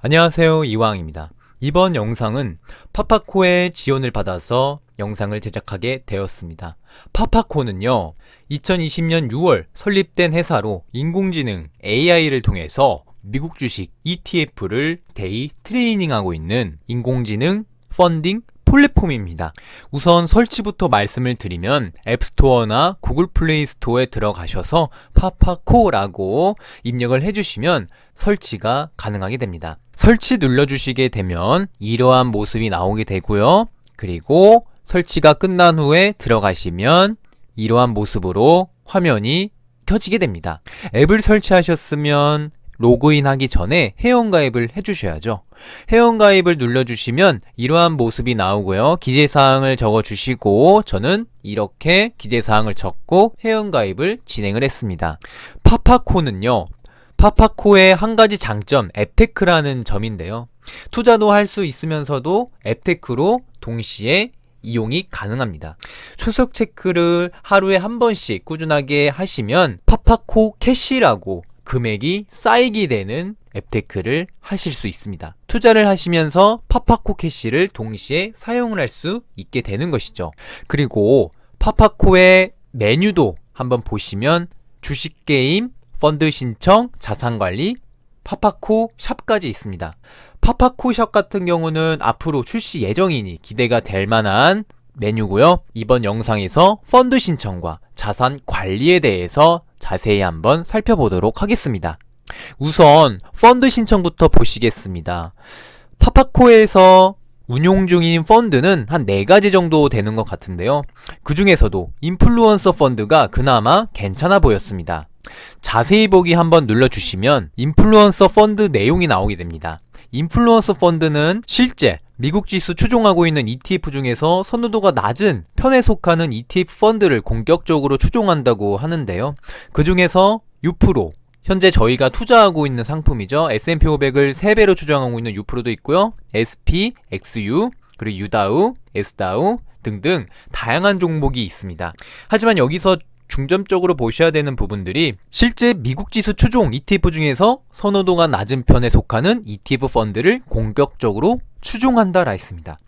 안녕하세요. 이왕입니다. 이번 영상은 파파코의 지원을 받아서 영상을 제작하게 되었습니다. 파파코는요, 2020년 6월 설립된 회사로 인공지능 AI를 통해서 미국 주식 ETF를 데이 트레이닝하고 있는 인공지능 펀딩 플랫폼입니다. 우선 설치부터 말씀을 드리면 앱스토어나 구글 플레이 스토어에 들어가셔서 파파코라고 입력을 해주시면 설치가 가능하게 됩니다. 설치 눌러주시게 되면 이러한 모습이 나오게 되고요. 그리고 설치가 끝난 후에 들어가시면 이러한 모습으로 화면이 켜지게 됩니다. 앱을 설치하셨으면 로그인하기 전에 회원가입을 해주셔야죠. 회원가입을 눌러주시면 이러한 모습이 나오고요. 기재사항을 적어주시고 저는 이렇게 기재사항을 적고 회원가입을 진행을 했습니다. 파파코는요. 파파코의 한 가지 장점 앱테크라는 점인데요. 투자도 할 수 있으면서도 앱테크로 동시에 이용이 가능합니다. 출석 체크를 하루에 한 번씩 꾸준하게 하시면 파파코 캐시라고 금액이 쌓이게 되는 앱테크를 하실 수 있습니다. 투자를 하시면서 파파코 캐시를 동시에 사용을 할 수 있게 되는 것이죠. 그리고 파파코의 메뉴도 한번 보시면 주식 게임, 펀드 신청, 자산 관리, 파파코 샵까지 있습니다. 파파코 샵 같은 경우는 앞으로 출시 예정이니 기대가 될 만한 메뉴고요. 이번 영상에서 펀드 신청과 자산 관리에 대해서 자세히 한번 살펴보도록 하겠습니다. 우선 펀드 신청부터 보시겠습니다. 파파코에서 운용 중인 펀드는 한 4가지 정도 되는 것 같은데요. 그 중에서도 인플루언서 펀드가 그나마 괜찮아 보였습니다. 자세히 보기 한번 눌러주시면 인플루언서 펀드 내용이 나오게 됩니다. 인플루언서 펀드는 실제 미국 지수 추종하고 있는 ETF 중에서 선호도가 낮은 편에 속하는 ETF 펀드를 공격적으로 추종한다고 하는데요. 그 중에서 6% 현재 저희가 투자하고 있는 상품이죠. S&P 500을 3배로 추정하고 있는 6%도 있고요. SP, XU, 그리고 유다우, S다우 등등 다양한 종목이 있습니다. 하지만 여기서 중점적으로 보셔야 되는 부분들이 실제 미국 지수 추종 ETF 중에서 선호도가 낮은 편에 속하는 ETF 펀드를 공격적으로 추종한다라 했습니다.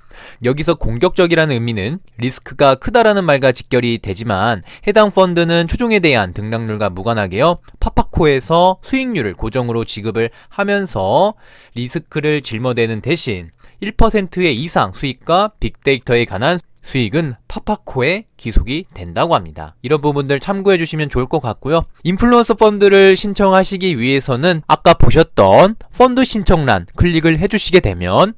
여기서 공격적이라는 의미는 리스크가 크다라는 말과 직결이 되지만 해당 펀드는 추종에 대한 등락률과 무관하게요. 파파코에서 수익률을 고정으로 지급을 하면서 리스크를 짊어대는 대신 1%의 이상 수익과 빅데이터에 관한 수익은 파파코에 기속이 된다고 합니다. 이런 부분들 참고해 주시면 좋을 것 같고요. 인플루언서 펀드를 신청하시기 위해서는 아까 보셨던 펀드 신청란 클릭을 해 주시게 되면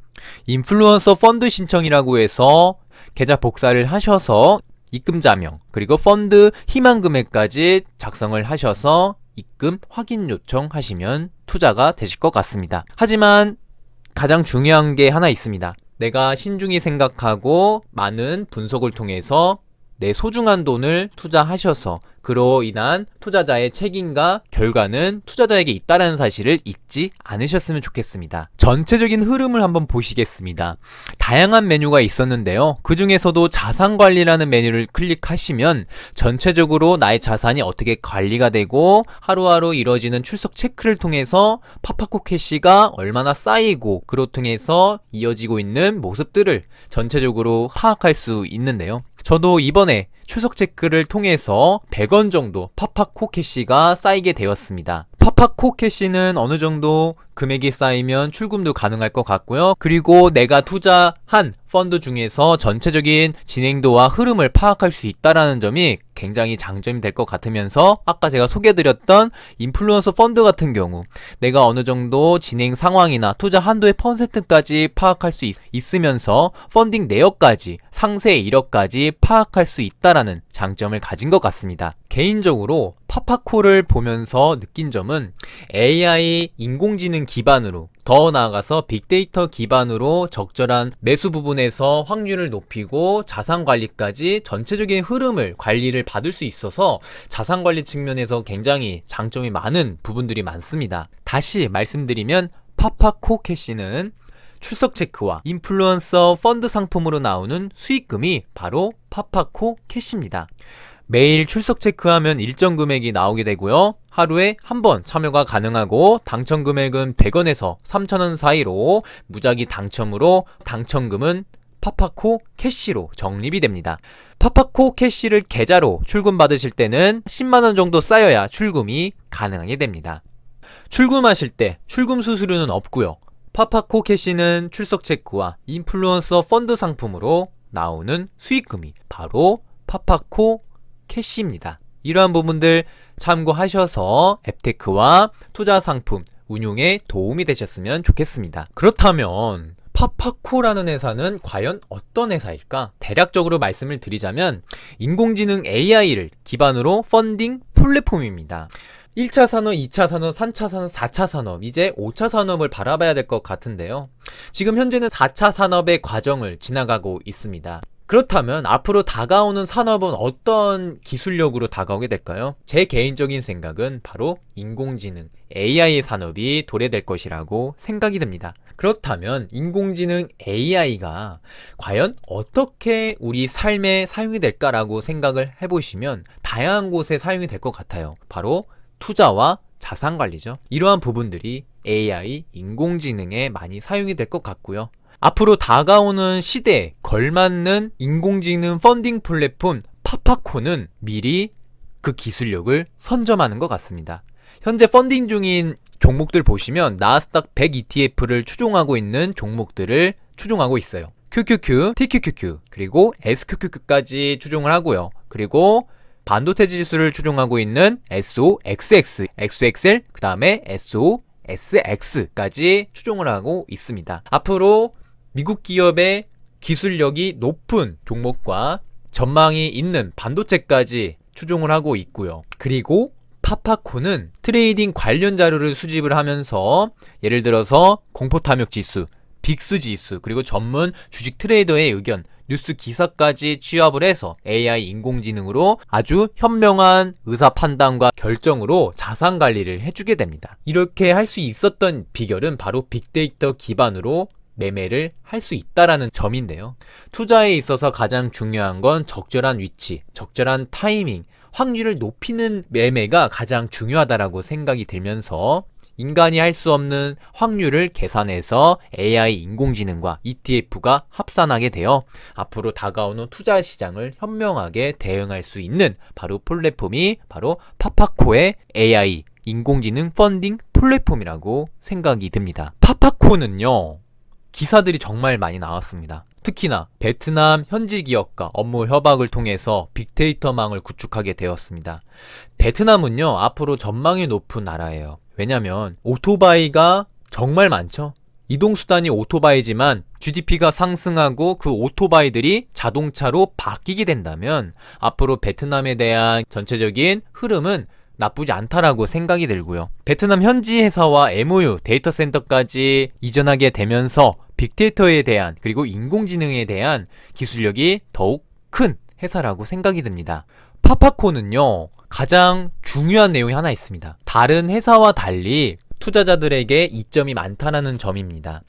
인플루언서 펀드 신청이라고 해서 계좌 복사를 하셔서 입금 자명 그리고 펀드 희망 금액까지 작성을 하셔서 입금 확인 요청하시면 투자가 되실 것 같습니다. 하지만 가장 중요한 게 하나 있습니다. 내가 신중히 생각하고 많은 분석을 통해서 내 소중한 돈을 투자하셔서 그로 인한 투자자의 책임과 결과는 투자자에게 있다라는 사실을 잊지 않으셨으면 좋겠습니다. 전체적인 흐름을 한번 보시겠습니다. 다양한 메뉴가 있었는데요. 그 중에서도 자산 관리라는 메뉴를 클릭하시면 전체적으로 나의 자산이 어떻게 관리가 되고 하루하루 이뤄지는 출석 체크를 통해서 파파코 캐시가 얼마나 쌓이고 그로 통해서 이어지고 있는 모습들을 전체적으로 파악할 수 있는데요. 저도 이번에 출석 체크를 통해서 100원 정도 파파코 캐시가 쌓이게 되었습니다. 파파코 캐시는 어느 정도 금액이 쌓이면 출금도 가능할 것 같고요. 그리고 내가 투자한 펀드 중에서 전체적인 진행도와 흐름을 파악할 수 있다라는 점이 굉장히 장점이 될 것 같으면서 아까 제가 소개해드렸던 인플루언서 펀드 같은 경우 내가 어느 정도 진행 상황이나 투자 한도의 퍼센트까지 파악할 수 있, 있으면서 펀딩 내역까지 상세 이력까지 파악할 수 있다라는 장점을 가진 것 같습니다. 개인적으로 파파코를 보면서 느낀 점은 AI 인공지능 기반으로 더 나아가서 빅데이터 기반으로 적절한 매수 부분에서 확률을 높이고 자산 관리까지 전체적인 흐름을 관리를 받을 수 있어서 자산 관리 측면에서 굉장히 장점이 많은 부분들이 많습니다. 다시 말씀드리면 파파코 캐시는 출석 체크와 인플루언서 펀드 상품으로 나오는 수익금이 바로 파파코 캐시입니다. 매일 출석 체크하면 일정 금액이 나오게 되고요. 하루에 한 번 참여가 가능하고 당첨 금액은 100원에서 3,000원 사이로 무작위 당첨으로 당첨금은 파파코 캐시로 적립이 됩니다. 파파코 캐시를 계좌로 출금 받으실 때는 10만원 정도 쌓여야 출금이 가능하게 됩니다. 출금하실 때 출금 수수료는 없고요. 파파코 캐시는 출석 체크와 인플루언서 펀드 상품으로 나오는 수익금이 바로 파파코 캐시입니다. 이러한 부분들 참고하셔서 앱테크와 투자 상품 운용에 도움이 되셨으면 좋겠습니다. 그렇다면 파파코라는 회사는 과연 어떤 회사일까? 대략적으로 말씀을 드리자면 인공지능 AI를 기반으로 펀딩 플랫폼입니다. 1차 산업, 2차 산업, 3차 산업, 4차 산업, 이제 5차 산업을 바라봐야 될 것 같은데요. 지금 현재는 4차 산업의 과정을 지나가고 있습니다. 그렇다면 앞으로 다가오는 산업은 어떤 기술력으로 다가오게 될까요? 제 개인적인 생각은 바로 인공지능, AI의 산업이 도래될 것이라고 생각이 듭니다. 그렇다면 인공지능 AI가 과연 어떻게 우리 삶에 사용이 될까라고 생각을 해보시면 다양한 곳에 사용이 될 것 같아요. 바로 투자와 자산 관리죠. 이러한 부분들이 AI, 인공지능에 많이 사용이 될 것 같고요. 앞으로 다가오는 시대에 걸맞는 인공지능 펀딩 플랫폼 파파코는 미리 그 기술력을 선점하는 것 같습니다. 현재 펀딩 중인 종목들 보시면 나스닥 100 ETF를 추종하고 있는 종목들을 추종하고 있어요. QQQ, TQQQ, 그리고 SQQQ까지 추종을 하고요. 그리고 반도체 지수를 추종하고 있는 SOXX, XXL, 그 다음에 SOSX까지 추종을 하고 있습니다. 앞으로 미국 기업의 기술력이 높은 종목과 전망이 있는 반도체까지 추종을 하고 있고요. 그리고 파파코는 트레이딩 관련 자료를 수집을 하면서 예를 들어서 공포 탐욕 지수, 빅스 지수, 그리고 전문 주식 트레이더의 의견, 뉴스 기사까지 취합을 해서 AI 인공지능으로 아주 현명한 의사 판단과 결정으로 자산 관리를 해주게 됩니다. 이렇게 할 수 있었던 비결은 바로 빅데이터 기반으로 매매를 할 수 있다라는 점인데요. 투자에 있어서 가장 중요한 건 적절한 위치, 적절한 타이밍, 확률을 높이는 매매가 가장 중요하다라고 생각이 들면서 인간이 할 수 없는 확률을 계산해서 AI 인공지능과 ETF가 합산하게 되어 앞으로 다가오는 투자 시장을 현명하게 대응할 수 있는 바로 플랫폼이 바로 파파코의 AI 인공지능 펀딩 플랫폼이라고 생각이 듭니다. 파파코는요. 기사들이 정말 많이 나왔습니다. 특히나 베트남 현지 기업과 업무 협약을 통해서 빅데이터망을 구축하게 되었습니다. 베트남은요, 앞으로 전망이 높은 나라예요. 왜냐면 오토바이가 정말 많죠. 이동수단이 오토바이지만 GDP가 상승하고 그 오토바이들이 자동차로 바뀌게 된다면 앞으로 베트남에 대한 전체적인 흐름은 나쁘지 않다라고 생각이 들고요. 베트남 현지 회사와 MOU 데이터 센터까지 이전하게 되면서 빅데이터에 대한 그리고 인공지능에 대한 기술력이 더욱 큰 회사라고 생각이 듭니다. 파파코는요, 가장 중요한 내용이 하나 있습니다. 다른 회사와 달리 투자자들에게 이점이 많다라는 점입니다.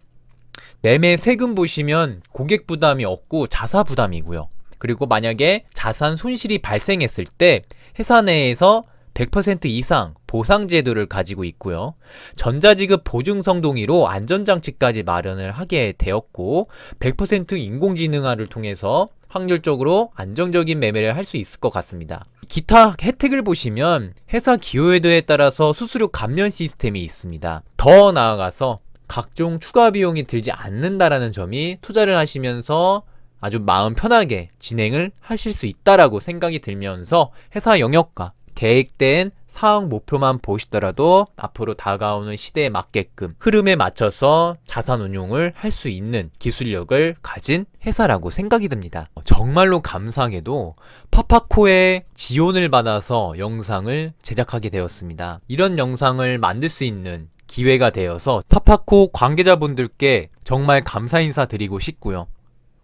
매매 세금 보시면 고객 부담이 없고 자사 부담이고요. 그리고 만약에 자산 손실이 발생했을 때 회사 내에서 100% 이상 보상 제도를 가지고 있고요. 전자지급 보증성 동의로 안전장치까지 마련을 하게 되었고 100% 인공지능화를 통해서 확률적으로 안정적인 매매를 할 수 있을 것 같습니다. 기타 혜택을 보시면 회사 기여도에 따라서 수수료 감면 시스템이 있습니다. 더 나아가서 각종 추가 비용이 들지 않는다라는 점이 투자를 하시면서 아주 마음 편하게 진행을 하실 수 있다라고 생각이 들면서 회사 영역과 계획된 사업 목표만 보시더라도 앞으로 다가오는 시대에 맞게끔 흐름에 맞춰서 자산 운용을 할 수 있는 기술력을 가진 회사라고 생각이 듭니다. 정말로 감사하게도 파파코의 지원을 받아서 영상을 제작하게 되었습니다. 이런 영상을 만들 수 있는 기회가 되어서 파파코 관계자분들께 정말 감사 인사 드리고 싶고요.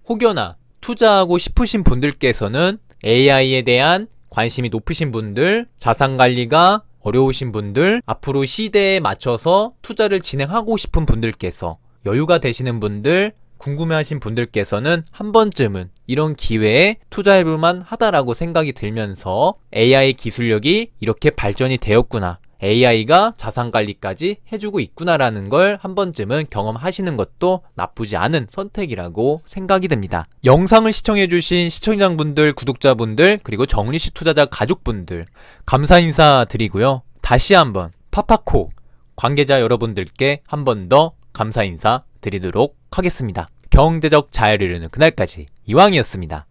혹여나 투자하고 싶으신 분들께서는 AI에 대한 관심이 높으신 분들, 자산 관리가 어려우신 분들, 앞으로 시대에 맞춰서 투자를 진행하고 싶은 분들께서 여유가 되시는 분들, 궁금해하신 분들께서는 한 번쯤은 이런 기회에 투자해볼만 하다라고 생각이 들면서 AI 기술력이 이렇게 발전이 되었구나. AI가 자산 관리까지 해주고 있구나라는 걸 한 번쯤은 경험하시는 것도 나쁘지 않은 선택이라고 생각이 됩니다. 영상을 시청해주신 시청자분들, 구독자분들, 그리고 정리식 투자자 가족분들, 감사 인사 드리고요. 다시 한번 파파코 관계자 여러분들께 한 번 더 감사 인사 드리도록 하겠습니다. 경제적 자유를 이루는 그날까지 이왕이었습니다.